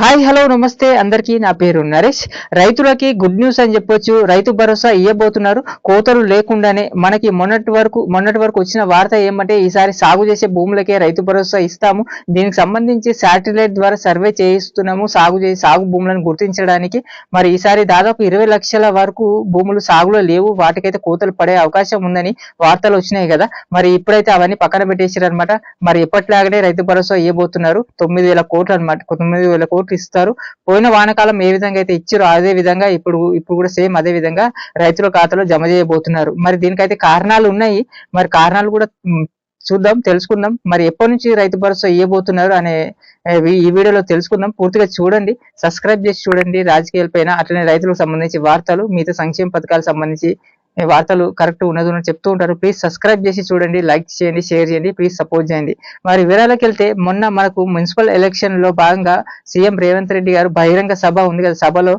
Hi hello నమస్తే. అందరికీ నా పేరు నరేష్. రైతులకి గుడ్ న్యూస్ అని చెప్పొచ్చు. రైతు భరోసా ఇవ్వబోతున్నారు కోతలు లేకుండానే మనకి మొన్నటి వరకు మొన్నటి వరకు వచ్చిన వార్త ఏమంటే ఈసారి సాగు చేసే భూములకే రైతు భరోసా ఇస్తాము. దీనికి సంబంధించి శాటిలైట్ ద్వారా సర్వే చేయిస్తున్నాము. సాగు చేసి సాగు భూములను గుర్తించడానికి. మరి ఈసారి దాదాపు ఇరవై లక్షల వరకు భూములు సాగులో లేవు. వాటికైతే కోతలు పడే అవకాశం ఉందని వార్తలు వచ్చినాయి కదా. మరి ఇప్పుడైతే అవన్నీ పక్కన పెట్టేసారు అనమాట మరి ఎప్పటిలాగానే రైతు భరోసా ఇవ్వబోతున్నారు తొమ్మిది వేల కోట్లు అనమాట తొమ్మిది వేల కోట్లు ఇస్తారు. పోయిన వానకాలం ఏ విధంగా అయితే ఇచ్చారో అదే విధంగా ఇప్పుడు ఇప్పుడు కూడా సేమ్ అదే విధంగా రైతుల ఖాతాలో జమ చేయబోతున్నారు. మరి దీనికైతే కారణాలు ఉన్నాయి. మరి కారణాలు కూడా చూద్దాం తెలుసుకుందాం. మరి ఎప్పటి నుంచి రైతు భరోసా ఇవ్వబోతున్నారు అనే ఈ వీడియోలో తెలుసుకుందాం. పూర్తిగా చూడండి సబ్స్క్రైబ్ చేసి చూడండి. రాజకీయాలపైన అట్లనే రైతులకు సంబంధించి వార్తలు మిగతా సంక్షేమ పథకాలకు సంబంధించి వార్తలు కరెక్ట్ ఉన్నది ఉన్నది చెప్తూ ఉంటారు. ప్లీజ్ సబ్స్క్రైబ్ చేసి చూడండి లైక్ చేయండి షేర్ చేయండి ప్లీజ్ సపోర్ట్ చేయండి. మరి వివరాలకు వెళ్తే మొన్న మనకు మున్సిపల్ ఎలక్షన్లో భాగంగా సీఎం రేవంత్ రెడ్డి గారు బహిరంగ సభ ఉంది కదా. సభలో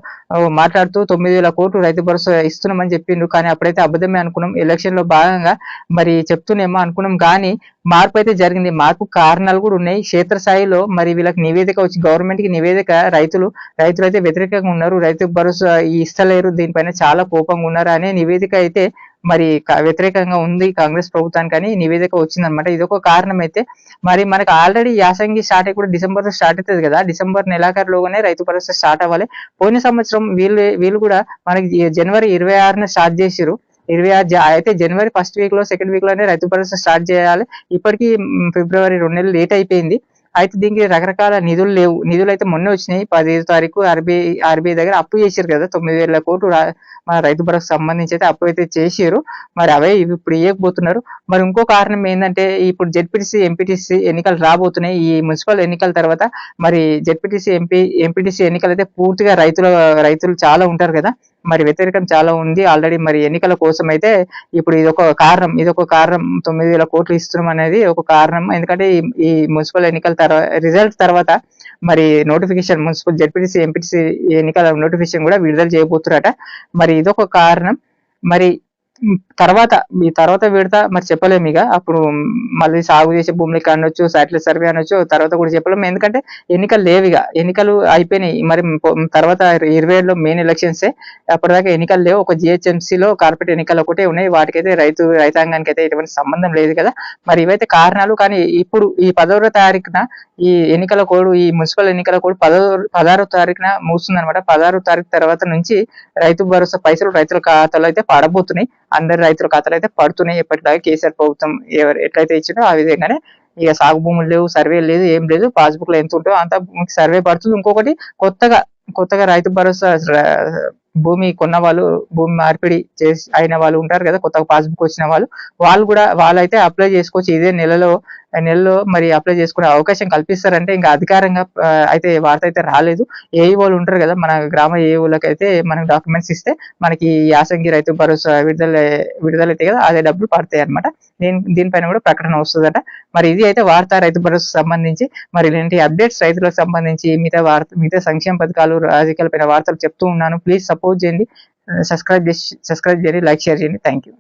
మాట్లాడుతూ తొమ్మిది వేల కోట్లు రైతు భరోసా ఇస్తున్నామని చెప్పిండు. కానీ అప్పుడైతే అబద్ధమే అనుకున్నాం. ఎలక్షన్లో భాగంగా మరి చెప్తూనేమో అనుకున్నాం. కానీ మార్పు అయితే జరిగింది. మార్పు కారణాలు కూడా ఉన్నాయి. క్షేత్రస్థాయిలో మరి వీళ్ళకి నివేదిక వచ్చి గవర్నమెంట్కి నివేదిక రైతులు రైతులు అయితే వ్యతిరేకంగా ఉన్నారు. రైతు భరోసా ఈ ఇస్తలేరు. దీనిపైన చాలా కోపంగా ఉన్నారు అనే నివేదిక అయితే మరి వ్యతిరేకంగా ఉంది కాంగ్రెస్ ప్రభుత్వానికి అని నివేదిక వచ్చిందనమాట ఇది ఒక కారణం అయితే మరి మనకు ఆల్రెడీ యాసంగి స్టార్ట్ అయ్యి కూడా డిసెంబర్లో స్టార్ట్ అవుతుంది కదా. డిసెంబర్ నెలాఖరులోగానే రైతు భరోసా స్టార్ట్ అవ్వాలి. పోయిన సంవత్సరం వీళ్ళు వీళ్ళు కూడా మనకి జనవరి ఇరవై ఆరున స్టార్ట్ చేసిరు ఇరవై ఆరు అయితే జనవరి ఫస్ట్ వీక్లో సెకండ్ వీక్లోనే రైతు భరోసా స్టార్ట్ చేయాలి. ఇప్పటికీ ఫిబ్రవరి రెండు నెలలు లేట్ అయిపోయింది. అయితే దీనికి రకరకాల నిధులు లేవు. నిధులు అయితే మొన్న వచ్చినాయి. పదిహేను తారీఖు ఆర్బీఐ ఆర్బీఐ దగ్గర అప్పు చేశారు కదా. తొమ్మిది వేల కోట్లు మన రైతు భరోసా సంబంధించి అయితే అప్పు అయితే చేసారు మరి అవే ఇప్పుడు ఇవ్వకపోతున్నారు మరి ఇంకో కారణం ఏంటంటే ఇప్పుడు జెడ్పీటీసీ ఎంపీటీసీ ఎన్నికలు రాబోతున్నాయి. ఈ మున్సిపల్ ఎన్నికల తర్వాత మరి జెడ్పీటీసీ ఎంపీ ఎంపీటీసీ ఎన్నికలు అయితే పూర్తిగా రైతుల రైతులు చాలా ఉంటారు కదా. మరి వ్యతిరేకం చాలా ఉంది. ఆల్రెడీ మరి ఎన్నికల కోసం అయితే ఇప్పుడు ఇది ఒక కారణం. ఇది ఒక కారణం. తొమ్మిది వేల కోట్లు ఇస్తున్నాం అనేది ఒక కారణం. ఎందుకంటే ఈ- మున్సిపల్ ఎన్నికల తర్వాత రిజల్ట్ తర్వాత మరి నోటిఫికేషన్ మున్సిపల్ జడ్పీటీసీ ఎంపీటీసీ ఎన్నికల నోటిఫికేషన్ కూడా విడుదల చేయబోతున్నారట. మరి ఇదొక కారణం. మరి తర్వాత మీ తర్వాత విడత మరి చెప్పలేము ఇక. అప్పుడు మళ్ళీ సాగు చేసే భూములకి అనొచ్చు శాటిలైట్ సర్వే అనొచ్చు తర్వాత కూడా చెప్పలేము. ఎందుకంటే ఎన్నికలు లేవు ఇక. ఎన్నికలు అయిపోయినాయి. మరి తర్వాత ఇరవై ఏడులో మెయిన్ ఎలక్షన్స్ అప్పటిదాకా ఎన్నికలు లేవు. ఒక జిహెచ్ఎంసీలో లో కార్పొరేట్ ఎన్నికలు ఒకటే ఉన్నాయి. వాటికైతే రైతు రైతాంగానికి అయితే ఎటువంటి సంబంధం లేదు కదా. మరి ఇవైతే కారణాలు కానీ ఇప్పుడు ఈ పదవ తారీఖున ఈ ఎన్నికల కోడ్ ఈ మున్సిపల్ ఎన్నికల కోడ్ పదో పదహారో తారీఖున ముగుస్తుంది అనమాట పదహారో తారీఖు తర్వాత నుంచి రైతు భరోసా పైసలు రైతుల ఖాతాలో అయితే పడబోతున్నాయి. అందరు రైతుల ఖాతాలు అయితే పడుతున్నాయి ఎప్పటిదాకా కేసీఆర్ ప్రభుత్వం ఎవరు ఎట్లయితే ఇచ్చిందో ఆ విధంగానే ఇక సాగు భూములు లేవు సర్వే లేదు ఏం లేదు పాస్బుక్లో ఎంత ఉంటుందో అంత సర్వే పడుతుంది. ఇంకొకటి కొత్తగా కొత్తగా రైతు భరోసా భూమి కొన్న వాళ్ళు భూమి మార్పిడి చేసి అయిన వాళ్ళు ఉంటారు కదా కొత్తగా పాస్బుక్ వచ్చిన వాళ్ళు. వాళ్ళు కూడా వాళ్ళైతే అప్లై చేసుకోవచ్చు. ఇదే నెలలో నెలలో మరి అప్లై చేసుకునే అవకాశం కల్పిస్తారంటే ఇంకా అధికారంగా అయితే వార్త అయితే రాలేదు. ఏ వాళ్ళు ఉంటారు కదా మన గ్రామ ఏఓలకు అయితే మనకి డాక్యుమెంట్స్ ఇస్తే మనకి యాసంగి రైతు భరోసా విడుదల విడుదలైతే కదా అదే డబ్బులు పడతాయి అనమాట దీని దీనిపైన కూడా ప్రకటన వస్తుందట. మరి ఇది అయితే వార్త రైతు భరోసా సంబంధించి మరి ఇలాంటి అప్డేట్స్ రైతులకు సంబంధించి మిగతా వార్త మిగతా సంక్షేమ పథకాలు రాజకీయాలపైన వార్తలు చెప్తూ ఉన్నాను. ప్లీజ్ సపోర్ట్ చేయండి. సబ్స్క్రైబ్ చేసి సబ్స్క్రైబ్ చేయండి లైక్ షేర్ చేయండి. Thank you